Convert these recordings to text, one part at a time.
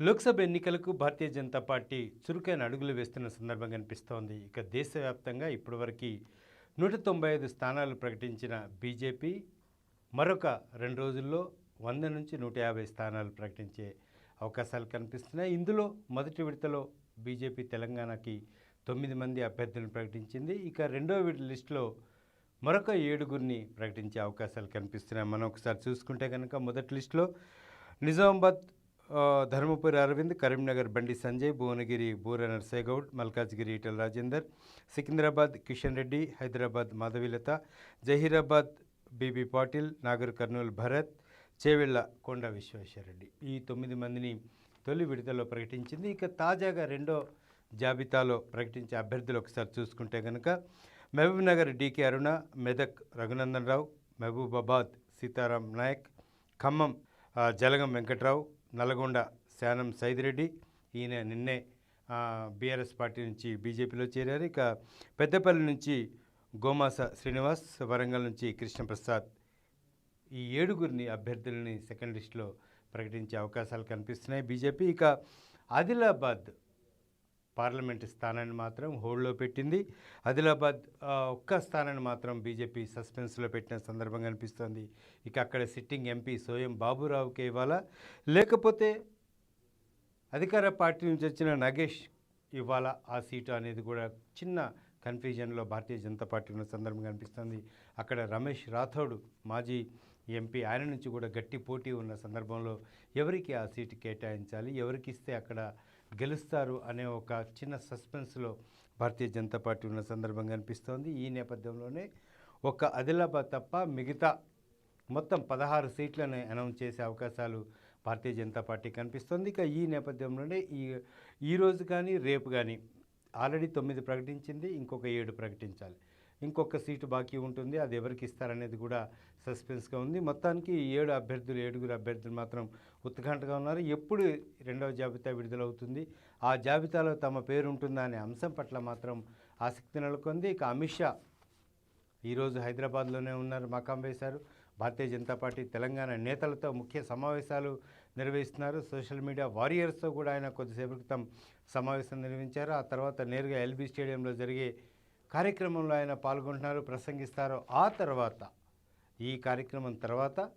లోక్సభ ఎన్నికలకు భారతీయ జనతా పార్టీ చురుకైన అడుగులు వేస్తున్న సందర్భం కనిపిస్తోంది ఇక దేశవ్యాప్తంగా ఇప్పటివరకు నూట తొంభై ఐదు స్థానాలు ప్రకటించిన బీజేపీ మరొక రెండు రోజుల్లో వంద నుంచి నూట యాభై స్థానాలు ప్రకటించే అవకాశాలు కనిపిస్తున్నాయి. ఇందులో మొదటి విడతలో బీజేపీ తెలంగాణకి తొమ్మిది మంది అభ్యర్థులను ప్రకటించింది. ఇక రెండో విడత లిస్టులో మరొక ఏడుగురిని ప్రకటించే అవకాశాలు కనిపిస్తున్నాయి. మనం ఒకసారి చూసుకుంటే కనుక మొదటి లిస్టులో నిజామాబాద్ ధర్మపురి అరవింద్ కరీంనగర్ బండి సంజయ్ భువనగిరి బూర నర్సేగౌడ్ మల్కాజ్గిరి ఈటల రాజేందర్ సికింద్రాబాద్ కిషన్ రెడ్డి హైదరాబాద్ మాధవీలత జహీరాబాద్ బీబీ పాటిల్ నాగర్ కర్నూలు భరత్ చేవెళ్ళ కొండ విశ్వేశ్వరరెడ్డి. ఈ తొమ్మిది మందిని తొలి విడుదలలో ప్రకటించింది. ఇక తాజాగా రెండో జాబితాలో ప్రకటించే అభ్యర్థులు ఒకసారి చూసుకుంటే కనుక మహబూబ్నగర్ డీకే అరుణ మెదక్ రఘునందన్ రావు మహబూబాబాద్ సీతారాం నాయక్ ఖమ్మం జలగం వెంకట్రావు నల్గొండ శానం సైదిరెడ్డి ఈయన నిన్నే బీఆర్ఎస్ పార్టీ నుంచి బీజేపీలో చేరారు. ఇక పెద్దపల్లి నుంచి గోమాస శ్రీనివాస్ వరంగల్ నుంచి కృష్ణప్రసాద్ ఈ ఏడుగురిని అభ్యర్థులని సెకండ్ లిస్టులో ప్రకటించే అవకాశాలు కనిపిస్తున్నాయి బీజేపీ. ఇక ఆదిలాబాద్ పార్లమెంటు స్థానాన్ని మాత్రం హోల్డ్లో పెట్టింది. ఆదిలాబాద్ ఒక్క స్థానాన్ని మాత్రం బీజేపీ సస్పెన్స్లో పెట్టిన సందర్భం కనిపిస్తోంది. ఇక అక్కడ సిట్టింగ్ ఎంపీ సోయం బాబురావుకే ఇవ్వాలా. లేకపోతే అధికార పార్టీ నుంచి వచ్చిన నగేష్ ఇవ్వాలా. ఆ సీటు అనేది కూడా చిన్న కన్ఫ్యూజన్లో భారతీయ జనతా పార్టీ ఉన్న సందర్భం కనిపిస్తుంది. అక్కడ రమేష్ రాథోడ్ మాజీ ఎంపీ ఆయన నుంచి కూడా గట్టి పోటీ ఉన్న సందర్భంలో ఎవరికి ఆ సీటు కేటాయించాలి? ఎవరికి ఇస్తే అక్కడ గెలుస్తారు అనే ఒక చిన్న సస్పెన్స్లో భారతీయ జనతా పార్టీ ఉన్న సందర్భం కనిపిస్తోంది ఈ నేపథ్యంలోనే ఒక ఆదిలాబాద్ తప్ప మిగతా మొత్తం పదహారు సీట్లను అనౌన్స్ చేసే అవకాశాలు భారతీయ జనతా పార్టీ కనిపిస్తోంది. ఇక ఈ నేపథ్యంలోనే ఈ ఈ రోజు కానీ రేపు కానీ ఆల్రెడీ తొమ్మిది ప్రకటించింది. ఇంకొక ఏడు ప్రకటించాలి. ఇంకొక సీటు బాకీ ఉంటుంది. అది ఎవరికి ఇస్తారనేది కూడా సస్పెన్స్గా ఉంది. మొత్తానికి ఏడు అభ్యర్థులు ఏడుగురు అభ్యర్థులు మాత్రం ఉత్కంఠగా ఉన్నారు. ఎప్పుడు రెండవ జాబితా విడుదలవుతుంది? ఆ జాబితాలో తమ పేరు ఉంటుందా అనే అంశం పట్ల మాత్రం ఆసక్తి నెలకొంది. ఇక అమిత్ షా ఈరోజు హైదరాబాద్లోనే ఉన్నారు. మకాం వేశారు. భారతీయ జనతా పార్టీ తెలంగాణ నేతలతో ముఖ్య సమావేశాలు నిర్వహిస్తున్నారు. సోషల్ మీడియా వారియర్స్తో కూడా ఆయన కొద్దిసేపు క్రితం సమావేశం నిర్వహించారు. ఆ తర్వాత నేరుగా ఎల్బీ స్టేడియంలో జరిగే కార్యక్రమంలో ఆయన పాల్గొంటున్నారు ప్రసంగిస్తారు. ఆ తర్వాత ఈ కార్యక్రమం తర్వాత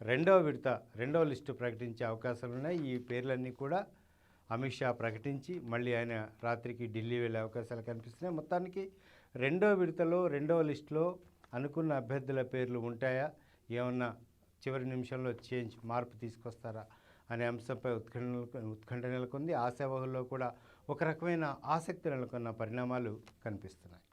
రెండవ విడత రెండవ లిస్టు ప్రకటించే అవకాశాలు ఉన్నాయి ఈ పేర్లన్నీ కూడా అమిత్ షా ప్రకటించి మళ్ళీ ఆయన రాత్రికి ఢిల్లీ వెళ్ళే అవకాశాలు కనిపిస్తున్నాయి. మొత్తానికి రెండో విడతలో రెండవ లిస్టులో అనుకున్న అభ్యర్థుల పేర్లు ఉంటాయా? ఏమన్నా చివరి నిమిషంలో చేంజ్ మార్పు తీసుకొస్తారా? అనే అంశంపై ఉత్కంఠ ఉత్కంఠ నెలకొంది. ఆశావహుల్లో కూడా ఒక రకమైన ఆసక్తి నెలకొన్న పరిణామాలు కనిపిస్తున్నాయి.